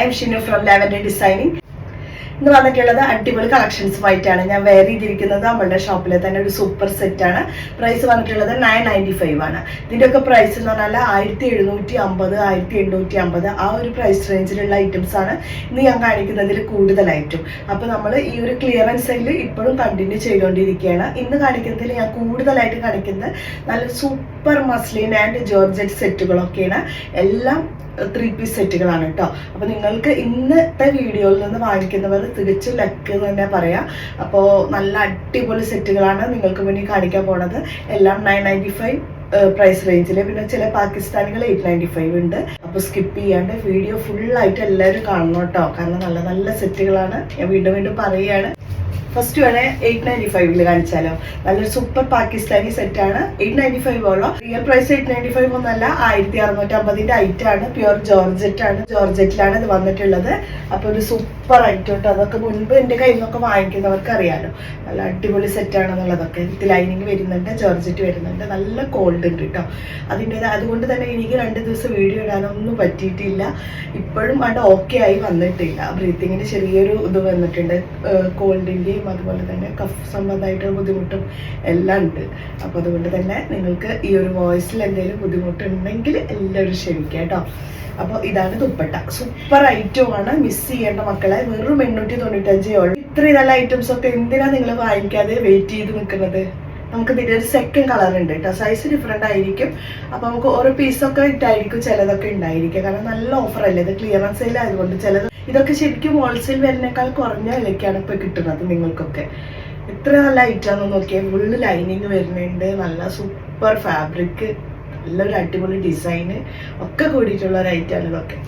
I am Shinu from Lavender Designing ഇന്ന് വന്നിട്ടുള്ളത് അടിപൊളി കളക്ഷൻസുമായിട്ടാണ് ഞാൻ വെയർ ചെയ്തിരിക്കുന്നത് നമ്മളുടെ ഷോപ്പിലെ തന്നെ ഒരു സൂപ്പർ സെറ്റ് ആണ്. പ്രൈസ് വന്നിട്ടുള്ളത് നയൻ നയന്റി ഫൈവ് ആണ്. ഇതിന്റെയൊക്കെ പ്രൈസ് എന്ന് പറഞ്ഞാൽ ആയിരത്തി എഴുന്നൂറ്റി അമ്പത് ആയിരത്തി എണ്ണൂറ്റി അമ്പത് ആ ഒരു പ്രൈസ് റേഞ്ചിലുള്ള ഐറ്റംസ് ആണ് ഇന്ന് ഞാൻ കാണിക്കുന്നതിൽ കൂടുതലായിട്ടും അപ്പോൾ നമ്മൾ ഈ ഒരു ക്ലിയറൻസ് സെയിൽ ഇപ്പോഴും കണ്ടിന്യൂ ചെയ്തുകൊണ്ടിരിക്കുകയാണ് ഇന്ന് കാണിക്കുന്നതിൽ ഞാൻ കൂടുതലായിട്ട് കാണിക്കുന്നത് നല്ല സൂപ്പർ മസ്ലിൻ ആൻഡ് ജോർജറ്റ് സെറ്റുകളൊക്കെയാണ് എല്ലാം ത്രീ പീസ് സെറ്റുകളാണ് കേട്ടോ. അപ്പൊ നിങ്ങൾക്ക് ഇന്നത്തെ വീഡിയോയിൽ നിന്ന് വാങ്ങിക്കുന്നവർ തികച്ചും ലക്ക് എന്ന് തന്നെ പറയാം. അപ്പോൾ നല്ല അടിപൊളി സെറ്റുകളാണ് നിങ്ങൾക്ക് വേണ്ടി കാണിക്കാൻ പോണത്. എല്ലാം നയൻ നയന്റി ഫൈവ് പ്രൈസ് റേഞ്ചിൽ പിന്നെ ചില പാകിസ്ഥാനികൾ എയ്റ്റ് നയന്റി ഫൈവ് ഉണ്ട്. അപ്പോൾ സ്കിപ്പ് ചെയ്യാണ്ട് വീഡിയോ ഫുള്ളായിട്ട് എല്ലാവരും കാണണം കേട്ടോ. കാരണം നല്ല നല്ല സെറ്റുകളാണ്. ഞാൻ വീണ്ടും വീണ്ടും പറയുകയാണ്. ഫസ്റ്റ് വേണേ എയ്റ്റ് നയന്റി ഫൈവിൽ കാണിച്ചാലോ. നല്ലൊരു സൂപ്പർ പാകിസ്ഥാനി സെറ്റ് ആണ്. എയ്റ്റ് നയന്റി ഫൈവ് ഉള്ളൂ real price eight ninety five ഒന്നല്ല ആയിരത്തി ആണ്. പ്യുവർ ജോർജറ്റ് ആണ്. ജോർജറ്റിലാണ് ഇത് വന്നിട്ടുള്ളത്. അപ്പൊ ഒരു സൂപ്പർ ഐറ്റം കേട്ടോ അതൊക്കെ മുൻപ് എന്റെ കയ്യിൽ നിന്നൊക്കെ വാങ്ങിക്കുന്നവർക്ക് അറിയാലോ നല്ല അടിപൊളി സെറ്റ് ആണെന്നുള്ളതൊക്കെ. ഇത് ലൈനിങ് വരുന്നുണ്ട് ജോർജറ്റ് വരുന്നുണ്ട്. നല്ല കോൾഡ് ഉണ്ട് കേട്ടോ അതിന്റെ അതുകൊണ്ട് തന്നെ എനിക്ക് രണ്ട് ദിവസം വീഡിയോ ഇടാനൊന്നും പറ്റിയിട്ടില്ല. ഇപ്പോഴും അവിടെ ഓക്കെ ആയി വന്നിട്ടില്ല. ബ്രീത്തിങ്ങിന് ചെറിയൊരു ഇത് വന്നിട്ടുണ്ട്. കോൾഡിന്റെയും അതുപോലെ തന്നെ കഫ് സംബന്ധമായിട്ടുള്ള ബുദ്ധിമുട്ടും എല്ലാം ഉണ്ട്. അപ്പോൾ അതുകൊണ്ട് തന്നെ നിങ്ങൾക്ക് ഈ ഒരു വോയിസിൽ എന്തെങ്കിലും ബുദ്ധിമുട്ടുണ്ടെങ്കിൽ എല്ലാവരും ക്ഷമിക്കുക കേട്ടോ. അപ്പോൾ ഇതാണ് ദുപ്പട്ട. സൂപ്പർ ഐറ്റം ആണ് മിസ് ചെയ്യേണ്ട മക്കളെ. വെറും എണ്ണൂറ്റി തൊണ്ണൂറ്റഞ്ചേ ഉള്ളൂ. ഇത്രയും നല്ല ഐറ്റംസ് ഒക്കെ എന്തിനാ നിങ്ങൾ വാങ്ങിക്കാതെ വെയിറ്റ് ചെയ്ത് നിൽക്കുന്നത്? നമുക്ക് ഇതിന്റെ ഒരു സെക്കൻഡ് കളർ ഉണ്ട് കേട്ടോ. സൈസ് ഡിഫറെന്റ് ആയിരിക്കും. അപ്പോൾ നമുക്ക് ഓരോ പീസൊക്കെ ഇട്ടായിരിക്കും ചിലതൊക്കെ ഉണ്ടായിരിക്കുക. കാരണം നല്ല ഓഫർ അല്ലേ? ഇത് ക്ലിയറൻസ് സെയിൽ ആയതുകൊണ്ട് ചിലത് ഇതൊക്കെ ശരിക്കും ഹോൾസെയിൽ വരുന്നേക്കാൾ കുറഞ്ഞ വിലയ്ക്കാണ് ഇപ്പൊ കിട്ടുന്നത് നിങ്ങൾക്കൊക്കെ. എത്ര നല്ല ഐറ്റാന്ന് നോക്കിയാൽ ഫുള്ള് ലൈനിങ് വരുന്നുണ്ട് നല്ല സൂപ്പർ ഫാബ്രിക് നല്ലൊരു അടിപൊളി ഡിസൈന് ഒക്കെ കൂടിയിട്ടുള്ള ഒരു ഐറ്റാണ് ഇതൊക്കെ.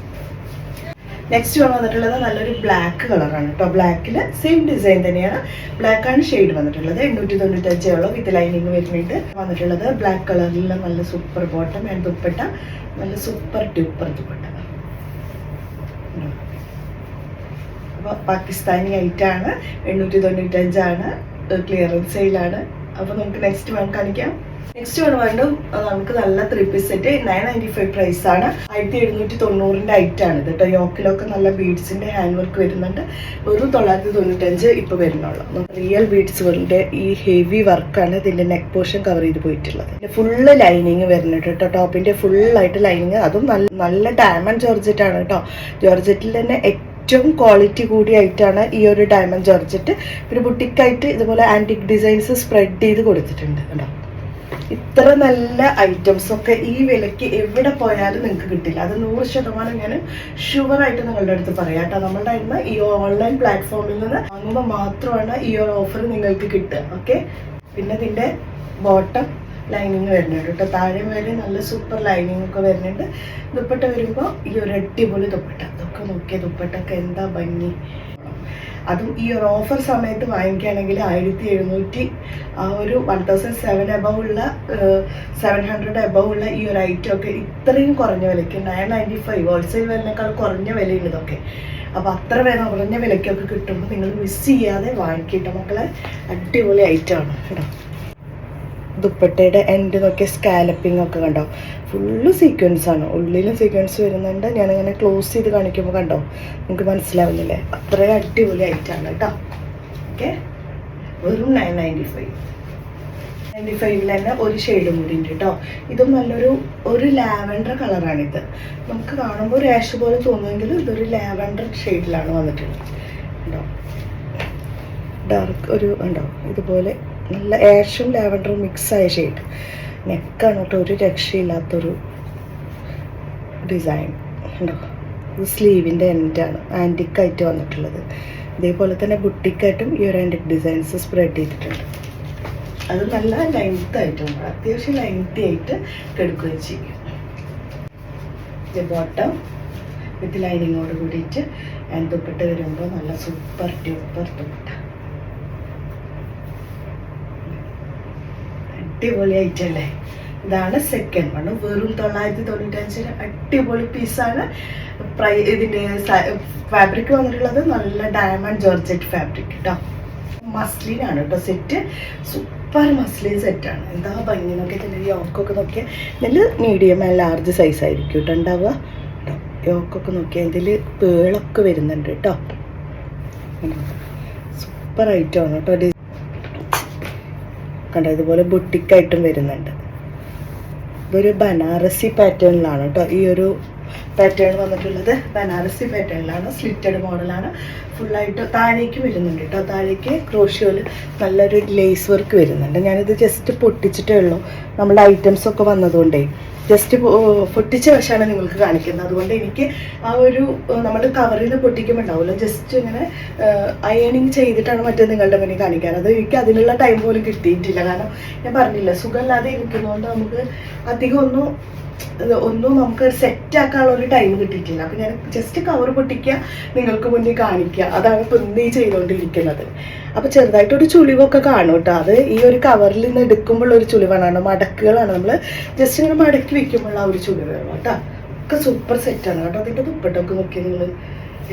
നെക്സ്റ്റ് വൺ വന്നിട്ടുള്ളത് നല്ലൊരു ബ്ലാക്ക് കളറാണ് കേട്ടോ ബ്ലാക്കിൽ സെയിം ഡിസൈൻ തന്നെയാണ്. ബ്ലാക്ക് ആണ് ഷെയ്ഡ് വന്നിട്ടുള്ളത്. എണ്ണൂറ്റി തൊണ്ണൂറ്റഞ്ചേ ഉള്ളൂ. വിത്ത് ലൈനിങ് വരുന്നുണ്ട്. വന്നിട്ടുള്ളത് ബ്ലാക്ക് കളറിൽ നല്ല സൂപ്പർ ബോട്ടം ആൻഡ് ദുപ്പട്ട. നല്ല സൂപ്പർ ട്യൂപ്പർ ദുപ്പട്ട. പാകിസ്ഥാനി ഐറ്റാണ് എണ്ണൂറ്റി തൊണ്ണൂറ്റഞ്ചാണ് ക്ലിയറൻസ് സെയിലാണ് അപ്പോൾ നമുക്ക് നെക്സ്റ്റ് വൺ കാണിക്കാം. നെക്സ്റ്റ് വൺ വേണ്ടും നമുക്ക് നല്ല three piece set nine ninety five price ആണ്. ആയിരത്തി എഴുന്നൂറ്റി തൊണ്ണൂറിന്റെ ഐറ്റം ആണ് ഇത് കേട്ടോ യോക്കിലൊക്കെ നല്ല ബീഡ്സിന്റെ ഹാൻഡ് വർക്ക് വരുന്നുണ്ട്. വെറും തൊള്ളായിരത്തി തൊണ്ണൂറ്റഞ്ച് ഇപ്പൊ വരുന്നുള്ളൂ. റിയൽ ബീഡ്സുകളുടെ ഈ ഹെവി വർക്കാണ് ഇതിന്റെ നെക്ക് പോർഷൻ കവർ ചെയ്ത് പോയിട്ടുള്ളത്. ഫുള്ള് ലൈനിങ് വരുന്നുണ്ട് കേട്ടോ ടോപ്പിന്റെ ഫുൾ ആയിട്ട് ലൈനിങ് അതും നല്ല നല്ല ഡയമണ്ട് ജോർജറ്റ് ആണ് കേട്ടോ ജോർജറ്റിൽ തന്നെ ഏറ്റവും ക്വാളിറ്റി കൂടിയായിട്ടാണ് ഈ ഒരു ഡയമണ്ട് ജോർജറ്റ് പിന്നെ ബുട്ടിക്കായിട്ട് ഇതുപോലെ ആന്റിക് ഡിസൈൻസ് സ്പ്രെഡ് ചെയ്ത് കൊടുത്തിട്ടുണ്ട് കേട്ടോ ഇത്ര നല്ല ഐറ്റംസ് ഒക്കെ ഈ വിലയ്ക്ക് എവിടെ പോയാലും നിങ്ങൾക്ക് കിട്ടില്ല. അത് നൂറ് ശതമാനം ഞാൻ ഷുവറായിട്ട് നിങ്ങളുടെ അടുത്ത് പറയാം കേട്ടോ. നമ്മളുടെ ഇന്ന് ഈ ഓൺലൈൻ പ്ലാറ്റ്ഫോമിൽ നിന്ന് വാങ്ങുമ്പോൾ മാത്രമാണ് ഈ ഒരു ഓഫർ നിങ്ങൾക്ക് കിട്ടുക. ഓക്കെ പിന്നെ ഇതിന്റെ ബോട്ടം ലൈനിങ് വരുന്നുണ്ട് കേട്ടോ. താഴെ വരെ നല്ല സൂപ്പർ ലൈനിങ് ഒക്കെ വരുന്നുണ്ട്. ദുപ്പട്ട വരുമ്പോൾ ഈ ഒരു അടിപൊളി ദുപ്പട്ട. അതൊക്കെ നോക്കിയ ദുപ്പട്ടൊക്കെ എന്താ ഭംഗി? അതും ഈ ഒരു ഓഫർ സമയത്ത് വാങ്ങിക്കുകയാണെങ്കിൽ ആയിരത്തി എഴുന്നൂറ്റി ആ ഒരു വൺ തൗസൻഡ് സെവൻ എബവ് ഉള്ള സെവൻ ഹൺഡ്രഡ് എബവ് ഉള്ള ഈ ഒരു ഐറ്റം ഒക്കെ ഇത്രയും കുറഞ്ഞ വിലയ്ക്ക് നയൻ നയന്റി ഫൈവ് ഹോൾസെയിൽ വിലനേക്കാൾ കുറഞ്ഞ വിലയുള്ളതൊക്കെ ഇതൊക്കെ. അപ്പോൾ അത്ര വില കുറഞ്ഞ വിലയ്ക്കൊക്കെ കിട്ടുമ്പോൾ നിങ്ങൾ മിസ് ചെയ്യാതെ വാങ്ങിക്കട്ടോ മക്കളെ. അടിപൊളി ഐറ്റമാണ് കേട്ടോ. ദുപ്പട്ടയുടെ എൻഡ് നോക്കിയ സ്കാലപ്പിംഗ് ഒക്കെ കണ്ടോ? ഫുള്ള് സീക്വൻസ് ആണ്. ഉള്ളിലും സീക്വൻസ് വരുന്നുണ്ട്. ഞാനിങ്ങനെ ക്ലോസ് ചെയ്ത് കാണിക്കുമ്പോൾ കണ്ടോ? നിങ്ങൾക്ക് മനസ്സിലാവുന്നില്ലേ? അത്രയും അടിപൊളി ആയിട്ടാണ് കേട്ടോ. ഓക്കെ വെറും നയൻ നയന്റി ഫൈവ് നയന്റി ഫൈവിൽ തന്നെ ഒരു ഷെയ്ഡും കൂടി ഉണ്ട് കേട്ടോ. ഇതും നല്ലൊരു ഒരു ലാവൻഡർ കളറാണിത് നമുക്ക് കാണുമ്പോൾ ഒരു ആഷ് പോലെ തോന്നുമെങ്കിലും ഇതൊരു ലാവൻഡർ ഷെയ്ഡിലാണ് വന്നിട്ടുള്ളത്. കേട്ടോ ഡാർക്ക് ഒരു ഉണ്ടോ ഇതുപോലെ നല്ല ആഷും ലാവൻഡറും മിക്സ് ആയ ഷെയ്ഡ് നെക്കാണ് കേട്ടോ ഒരു രക്ഷയില്ലാത്തൊരു ഡിസൈൻ ഉണ്ടോ ഇത് സ്ലീവിന്റെ എൻഡാണ് ആന്റിക്കായിട്ട് വന്നിട്ടുള്ളത്. ഇതേപോലെ തന്നെ ബുട്ടിക്കായിട്ടും ഈ ഒരു ആന്റിക് ഡിസൈൻസ് സ്പ്രെഡ് ചെയ്തിട്ടുണ്ട്. അത് നല്ല ലെങ്ത് ആയിട്ടുണ്ട് അത്യാവശ്യം ലെങ്തി ആയിട്ട് കെടുക്കുകയും ചെയ്യും. ബോട്ടം വിത്ത് ലൈനിങ്ങോട് കൂടിയിട്ട് ആൻഡ് ദുപ്പട്ട വരുമ്പോൾ നല്ല സൂപ്പർ ട്യൂപ്പർ ദുപ്പട്ട അടിപൊളി ഐറ്റല്ലേ ഇതാണ് സെക്കൻഡ് വൺ വെറും തൊള്ളായിരത്തി തൊണ്ണൂറ്റഞ്ചിന് അടിപൊളി പീസാണ് പ്രൈ ഇതിന്റെ ഫാബ്രിക് വന്നിട്ടുള്ളത് നല്ല ഡയമണ്ട് ജോർജറ്റ് ഫാബ്രിക് കേട്ടോ മസ്ലിൻ ആണ് കേട്ടോ സെറ്റ് സൂപ്പർ മസ്ലിൻ സെറ്റാണ് എന്താ ഭംഗി നോക്കി തന്നെ യോക്കൊക്കെ നോക്കിയാൽ നല്ല മീഡിയം ആൻഡ് ലാർജ് സൈസ് ആയിരിക്കും കേട്ടോ ഉണ്ടാവുക. കേട്ടോ യോക്കൊക്കെ നോക്കിയാൽ ഇതിൽ പേളൊക്കെ വരുന്നുണ്ട് കേട്ടോ സൂപ്പർ ഐറ്റമാണ് കേട്ടോ കണ്ടോ ഇതുപോലെ ബുട്ടിക്കായിട്ടും വരുന്നുണ്ട്. ഇതൊരു ബനാറസി പാറ്റേണിലാണ് കേട്ടോ. ഈ ഒരു പാറ്റേൺ വന്നിട്ടുള്ളത്. ബനാറസി പാറ്റേണിലാണ് സ്ലിറ്റഡ് മോഡലാണ് ഫുള്ളായിട്ട് താഴേക്ക് വരുന്നുണ്ട് കേട്ടോ. താഴേക്ക് ക്രോഷ്യോയിൽ നല്ലൊരു ലേസ് വർക്ക് വരുന്നുണ്ട്. ഞാനിത് ജസ്റ്റ് പൊട്ടിച്ചിട്ടേ ഉള്ളൂ. നമ്മുടെ ഐറ്റംസ് ഒക്കെ വന്നതുകൊണ്ടേ. ജസ്റ്റ് പൊട്ടിച്ച വശമാണ് നിങ്ങൾക്ക് കാണിക്കുന്നത്. അതുകൊണ്ട് എനിക്ക് ആ ഒരു നമ്മൾ കവറിൽ നിന്ന് പൊട്ടിക്കുമ്പോൾ ഉണ്ടാവുമല്ലോ. ജസ്റ്റ് ഇങ്ങനെ അയണിങ് ചെയ്തിട്ടാണ് മറ്റേ നിങ്ങളുടെ മുന്നിൽ കാണിക്കാൻ അത് എനിക്ക് അതിനുള്ള ടൈം പോലും കിട്ടിയിട്ടില്ല. കാരണം ഞാൻ പറഞ്ഞില്ല സുഖമില്ലാതെ ഇരിക്കുന്നതുകൊണ്ട് നമുക്ക് അധികം ഒന്നും ഒന്നും നമുക്ക് സെറ്റ് ആക്കാനുള്ള ഒരു ടൈം കിട്ടിയിട്ടില്ല. അപ്പം ഞാൻ ജസ്റ്റ് കവർ പൊട്ടിക്കുക നിങ്ങൾക്ക് മുന്നിൽ കാണിക്കുക. അതാണ് ഇപ്പം ഇന്ന് ഈ ചെയ്തുകൊണ്ടിരിക്കുന്നത് അപ്പോൾ ചെറുതായിട്ടൊരു ചുളിവൊക്കെ കാണും കേട്ടോ. അത് ഈ ഒരു കവറിൽ നിന്ന് എടുക്കുമ്പോൾ ഒരു ചുളിവാണ്. മടക്കുകളാണ്. നമ്മൾ ജസ്റ്റ് ഇങ്ങനെ മടക്കി വെക്കുമ്പോൾ ആ ഒരു ചുളിവ് കേട്ടോ. ഒക്കെ സൂപ്പർ സെറ്റാണ് കേട്ടോ. അതിന്റെ ദുപ്പട്ടൊക്കെ നോക്കി നിങ്ങൾ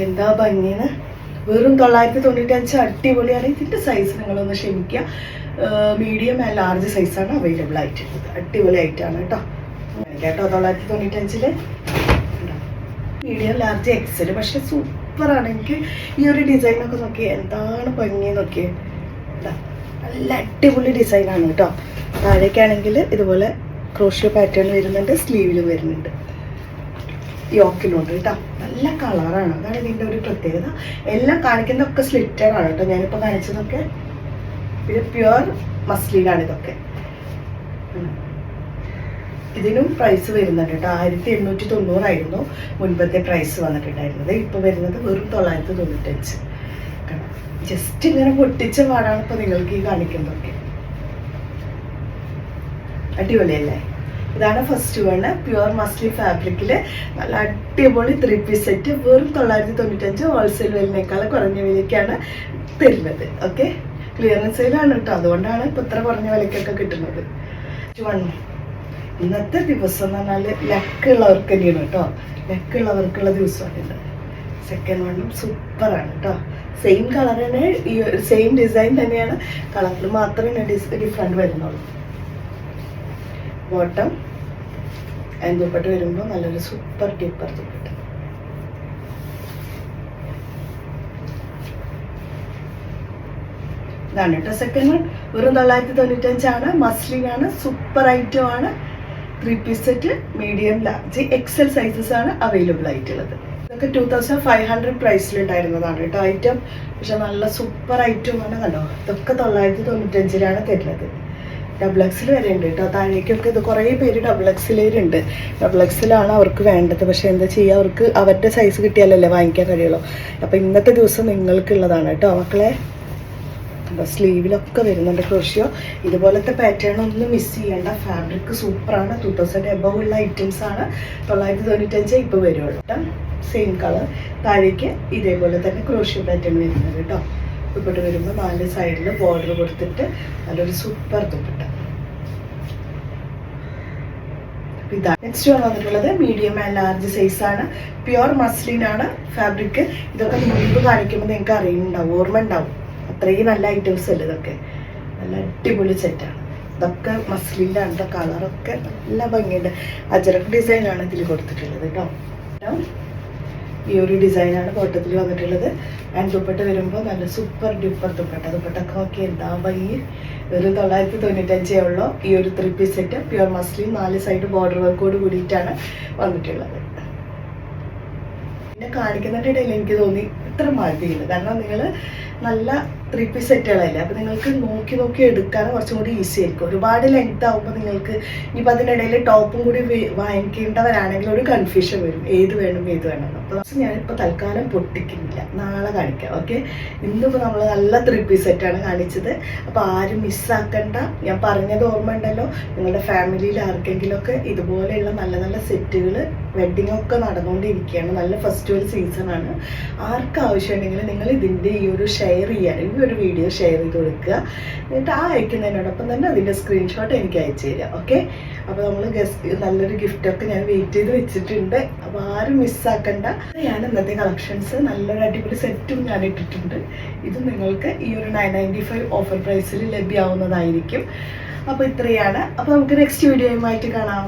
എന്താ ഭംഗിന്ന്? വെറും തൊള്ളായിരത്തി തൊണ്ണൂറ്റി അഞ്ച് അടിപൊളിയാണ് ഇതിന്റെ സൈസ് നിങ്ങളൊന്ന് ക്ഷമിക്കുക. മീഡിയം ആൻഡ് ലാർജ് സൈസാണ് അവൈലബിൾ ആയിട്ടുള്ളത്. അടിപൊളി ആയിട്ടാണ് കേട്ടോ. കേട്ടോ തൊള്ളായിരത്തി തൊണ്ണൂറ്റഞ്ചിൽ മീഡിയം ലാർജ് എക്സൽ പക്ഷെ സൂപ്പറാണ്. എനിക്ക് ഈ ഒരു ഡിസൈനൊക്കെ നോക്കി എന്താണ് ഭംഗി നോക്കി നല്ല അടിപൊളി ഡിസൈനാണ് കേട്ടോ. താഴേക്കാണെങ്കിൽ ഇതുപോലെ ക്രോഷ്യോ പാറ്റേൺ വരുന്നുണ്ട് സ്ലീവിലും വരുന്നുണ്ട്. യോക്കിലുണ്ട് കേട്ടോ. നല്ല കളറാണ് അതാണ് ഇതിന്റെ ഒരു പ്രത്യേകത. എല്ലാം കാണിക്കുന്നതൊക്കെ സ്ലിറ്റർ ആണ് കേട്ടോ. ഞാനിപ്പോൾ കാണിച്ചതൊക്കെ ഇത് പ്യുവർ മസ്ലിനാണ് ഇതൊക്കെ. ഇതിനും പ്രൈസ് വരുന്നുണ്ട് കേട്ടോ. ആയിരത്തി എണ്ണൂറ്റി തൊണ്ണൂറായിരുന്നു മുൻപത്തെ പ്രൈസ് വന്നിട്ടുണ്ടായിരുന്നത്. ഇപ്പോൾ വരുന്നത് വെറും തൊള്ളായിരത്തി തൊണ്ണൂറ്റഞ്ച് ജസ്റ്റ് ഇങ്ങനെ പൊട്ടിച്ച പാടാണ് ഇപ്പോൾ നിങ്ങൾക്ക് ഈ കാണിക്കുന്നതൊക്കെ. അടിപൊളിയല്ലേ? ഇതാണ് ഫസ്റ്റ് വണ് പ്യുവർ മസ്ലി ഫാബ്രിക്കിൽ നല്ല അടിപൊളി ത്രീ പീസ് സെറ്റ് വെറും തൊള്ളായിരത്തി തൊണ്ണൂറ്റഞ്ച് ഹോൾസെയിൽ വിലനേക്കാൾ കുറഞ്ഞ വിലയ്ക്കാണ് തരുന്നത്. ഓക്കെ ക്ലിയറൻസ് സെയിലാണ് കേട്ടോ. അതുകൊണ്ടാണ് ഇപ്പോൾ ഇത്ര കുറഞ്ഞ വിലയ്ക്കൊക്കെ കിട്ടുന്നത്. വൺ ഇന്നത്തെ ദിവസം എന്ന് പറഞ്ഞാൽ ലക്കുള്ളവർക്ക് തന്നെയാണ് കേട്ടോ. ലക്കുള്ളവർക്കുള്ള ദിവസമാണിത്. സെക്കൻഡ് വണ്ണും സൂപ്പറാണ് കേട്ടോ. സെയിം കളർ തന്നെ ഈ സെയിം ഡിസൈൻ തന്നെയാണ്. കളറിൽ മാത്രമേ ഡിഫറെന്റ് വരുന്നുള്ളൂ. ബോട്ടം അതിന് ദുപ്പട്ട വരുമ്പോൾ നല്ലൊരു സൂപ്പർ ടിപ്പർ ദുപ്പട്ട. ഇതാണ് കേട്ടോ സെക്കൻഡ് വെറും തൊള്ളായിരത്തി തൊണ്ണൂറ്റഞ്ചാണ്. മസ്ലിനാണ് സൂപ്പർ ഐറ്റം ആണ്. Three piece set medium large XL sizes ആണ് അവൈലബിൾ ആയിട്ടുള്ളത്. ഇതൊക്കെ ടൂ തൗസൻഡ് ഫൈവ് ഹൺഡ്രഡ് പ്രൈസിലുണ്ടായിരുന്നതാണ് കേട്ടോ ഐറ്റം പക്ഷെ നല്ല സൂപ്പർ ഐറ്റം ആണ് കണ്ടോ? ഇതൊക്കെ തൊള്ളായിരത്തി തൊണ്ണൂറ്റഞ്ചിലാണ് തരുന്നത്. ഡബിൾ എക്സിൽ വരെ ഉണ്ട് കേട്ടോ. താഴേക്കൊക്കെ ഇത് കുറേ പേര് ഡബിൾ എക്സിലേരുണ്ട് ഡബിൾ എക്സിലാണ് അവർക്ക് വേണ്ടത്. പക്ഷെ എന്താ ചെയ്യുക അവർക്ക് അവരുടെ സൈസ് കിട്ടിയാലല്ലേ വാങ്ങിക്കാൻ കഴിയുള്ളൂ. അപ്പോൾ ഇന്നത്തെ ദിവസം നിങ്ങൾക്കുള്ളതാണ് കേട്ടോ മക്കളെ. അപ്പോൾ സ്ലീവിലൊക്കെ വരുന്നുണ്ട് ക്രോഷ്യോ. ഇതുപോലത്തെ പാറ്റേൺ ഒന്നും മിസ് ചെയ്യേണ്ട. ഫാബ്രിക് സൂപ്പറാണ്. ടു തൗസൻഡ് എബവ് ഉള്ള ഐറ്റംസ് ആണ്. തൊള്ളായിരത്തി തൊണ്ണൂറ്റഞ്ച് ഇപ്പോൾ വരുള്ളൂ സെയിം കളർ താഴേക്ക് ഇതേപോലെ തന്നെ ക്രോഷ്യോ പാറ്റേൺ വരുന്നത് കേട്ടോ ദുപ്പട്ട വരുമ്പോൾ നാല് സൈഡിൽ ബോർഡർ കൊടുത്തിട്ട് നല്ലൊരു സൂപ്പർ ദുപ്പട്ട. ഇതാണ് നെക്സ്റ്റ് വന്നിട്ടുള്ളത് മീഡിയം ആൻഡ് ലാർജ് സൈസ് ആണ്. പ്യുവർ മസ്ലിൻ ആണ് ഫാബ്രിക് ഇതൊക്കെ മുൻപ് കാണിക്കുമ്പോൾ നിങ്ങൾക്ക് അറിയുന്നുണ്ടാവും. ഓർമ്മ ഉണ്ടാവും. അത്രയും നല്ല ഐറ്റംസ് അല്ലേ ഇതൊക്കെ? നല്ല അടിപൊളി സെറ്റാണ് ഇതൊക്കെ മസ്ലിന്റെ കേട്ടോ കളറൊക്കെ നല്ല ഭംഗിയുണ്ട്. അജറക് ഡിസൈനാണ് ഇതിൽ കൊടുത്തിട്ടുള്ളത് കേട്ടോ. ഈ ഒരു ഡിസൈനാണ് കോട്ടത്തിൽ വന്നിട്ടുള്ളത്. ആൻഡ് ദുപ്പട്ട വരുമ്പോൾ നല്ല സൂപ്പർ ഡ്യൂപ്പർ ദുപ്പട്ട. ദുപ്പട്ടൊക്കെ ഓക്കെ എന്താ ഭംഗി? വെറും തൊള്ളായിരത്തി തൊണ്ണൂറ്റഞ്ചേ ഉള്ളൂ. ഈ ഒരു three piece set pure muslin നാല് സൈഡ് ബോർഡർ വർക്കോട് കൂടിയിട്ടാണ് വന്നിട്ടുള്ളത്. പിന്നെ കാണിക്കുന്നതിന്റെ ഇടയിൽ എനിക്ക് തോന്നി ഇത്ര മതിയില്ല? കാരണം നിങ്ങൾ നല്ല ത്രീ പീസ് സെറ്റുകളല്ലേ അപ്പോൾ നിങ്ങൾക്ക് നോക്കി നോക്കി എടുക്കാൻ കുറച്ചും കൂടി ഈസി ആയിരിക്കും. ഒരുപാട് ലെങ്ത് ആകുമ്പോൾ നിങ്ങൾക്ക് ഇനിയിപ്പോൾ അതിനിടയിൽ ടോപ്പും കൂടി വാങ്ങിക്കേണ്ടവരാണെങ്കിൽ ഒരു കൺഫ്യൂഷൻ വരും. ഏത് വേണം ഏത് വേണം അപ്പോൾ ഞാനിപ്പോൾ തൽക്കാലം പൊട്ടിക്കുന്നില്ല. നാളെ കാണിക്കാം ഓക്കെ ഇന്നിപ്പോൾ നമ്മൾ നല്ല ത്രീ പീസ് സെറ്റാണ് കാണിച്ചത്. അപ്പോൾ ആരും മിസ്സാക്കണ്ട ഞാൻ പറഞ്ഞത് ഓർമ്മ ഉണ്ടല്ലോ നിങ്ങളുടെ ഫാമിലിയിൽ ആർക്കെങ്കിലുമൊക്കെ ഇതുപോലെയുള്ള നല്ല നല്ല സെറ്റുകൾ വെഡ്ഡിംഗ് ഒക്കെ നടന്നുകൊണ്ടിരിക്കുകയാണ്. നല്ല ഫെസ്റ്റിവൽ സീസണാണ് ആർക്കാവശ്യമുണ്ടെങ്കിൽ നിങ്ങൾ ഇതിന്റെ ഈ ഒരു ഷെയർ ചെയ്യാൻ ഈ ഒരു വീഡിയോ ഷെയർ ചെയ്ത് കൊടുക്കുക. എന്നിട്ട് ആ അയക്കുന്നതിനോടൊപ്പം തന്നെ അതിന്റെ സ്ക്രീൻഷോട്ട് എനിക്ക് അയച്ചു തരിക ഓക്കെ അപ്പോൾ നമ്മൾ ഗസ്റ്റ് നല്ലൊരു ഗിഫ്റ്റൊക്കെ ഞാൻ വെയിറ്റ് ചെയ്ത് വെച്ചിട്ടുണ്ട്. അപ്പോൾ ആരും മിസ്സാക്കണ്ട ഞാൻ ഇന്നത്തെ കളക്ഷൻസ് നല്ലൊരു അടിപൊളി സെറ്റും ഞാൻ ഇട്ടിട്ടുണ്ട്. ഇത് നിങ്ങൾക്ക് ഈ ഒരു നയൻ നയന്റി ഫൈവ് ഓഫർ പ്രൈസിൽ ലഭ്യമാവുന്നതായിരിക്കും അപ്പോൾ ഇത്രയാണ്. അപ്പോൾ നമുക്ക് നെക്സ്റ്റ് വീഡിയോയുമായിട്ട് കാണാം.